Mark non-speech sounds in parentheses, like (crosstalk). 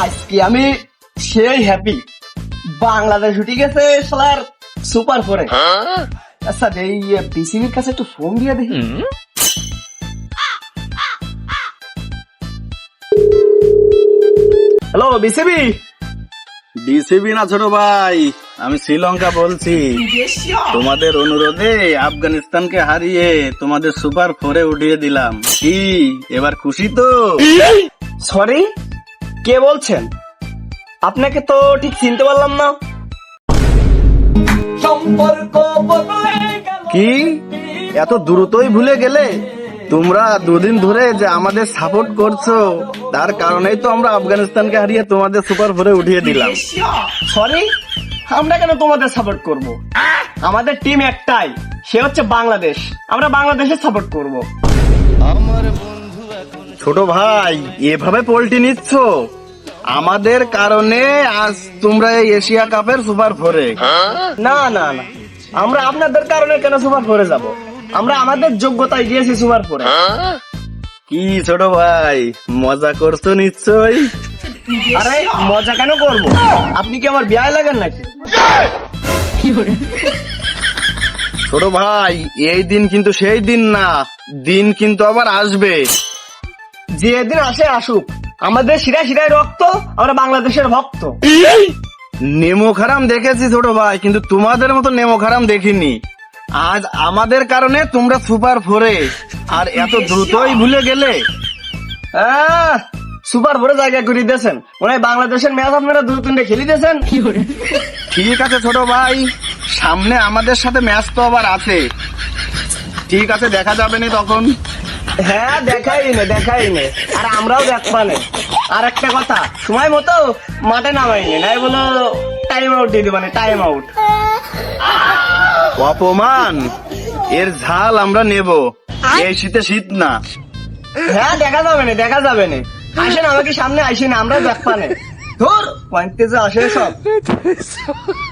আজকে আমি সেই হ্যাপি বাংলাদেশ উঠে গেছে শালার সুপার ফোরে আচ্ছা এই পিসিবির কাছে একটু ফোন দিয়ে দেখি। হ্যালো বিসিবি বিসিবি না ছোট ভাই আমি শ্রীলঙ্কা বলছি। তোমাদের অনুরোধে আফগানিস্তানকে হারিয়ে তোমাদের সুপার ফোরে উঠিয়ে দিলাম। কি এবার খুশি তো? সরি কে বলছেন? আপনাকে তো ঠিক চিনতে পারলাম না। কি? এত দ্রুতই ভুলে গেলে? তোমরা দুদিন ধরে যে আমাদের সাপোর্ট করছ তার কারণেই তো আমরা আফগানিস্তানকে হারিয়ে তোমাদের সুপার ফোরে উঠিয়ে দিলাম। সরি আমরা কেন তোমাদের সাপোর্ট করব? আমাদের টিম একটাই সে হচ্ছে বাংলাদেশ। আমরা বাংলাদেশের সাপোর্ট করব। ছোট ভাই, এভাবে পোল্টি নিচ্ছ? আমাদের কারণে আজ তোমরা এই এশিয়া কাপের সুপার ফোরে না না না। আমরা আপনাদের কারণে কেন সুপার ফোরে যাব? আমরা আমাদের যোগ্যতায় গিয়েছি সুপার ফোরে কি ছোট ভাই, মজা করছ নিশ্চয় আরে, মজা কেন করব? আপনি কি আমার বিয়ে লাগেন নাকি? ছোট ভাই, এই দিন কিন্তু সেই দিন না, দিন কিন্তু আবার আসবে। যেদিন আসে আসুক আমাদের শিরায় শিরায় রক্ত আমরা বাংলাদেশের ভক্ত। নেমো খারাম দেখেছি ছোট ভাই কিন্তু তোমাদের মতো নেমো খারাম দেখিনি। আজ আমাদের কারণে তোমরা সুপার ফোরে। আর এত দ্রুতই ভুলে গেলে? সুপার ফোরে জায়গা করে দিয়েছেন। মনে হয় বাংলাদেশের ম্যাচ আপনারা দু তিনটে খেলি দিয়েছেন। ঠিক আছে ছোট ভাই সামনে আমাদের সাথে ম্যাচ তো আবার আছে। ঠিক আছে দেখা যাবে না তখন। হ্যাঁ দেখাই নে দেখাই নে। আর আমরাও দেখবানে আর একটা কথা সময় মতো মাঠে নামাইনি নাই বলো টাইম আউট দিয়ে দিবানে টাইম আউট অপমান এর ঝাল আমরা নেব। এই শীতে শীত না। হ্যাঁ দেখা যাবে না দেখা যাবে না। আসেন আমাকে সামনে আসেন আমরাও দেখবানে ধর পয়েন্টে যে আসে সব। (laughs)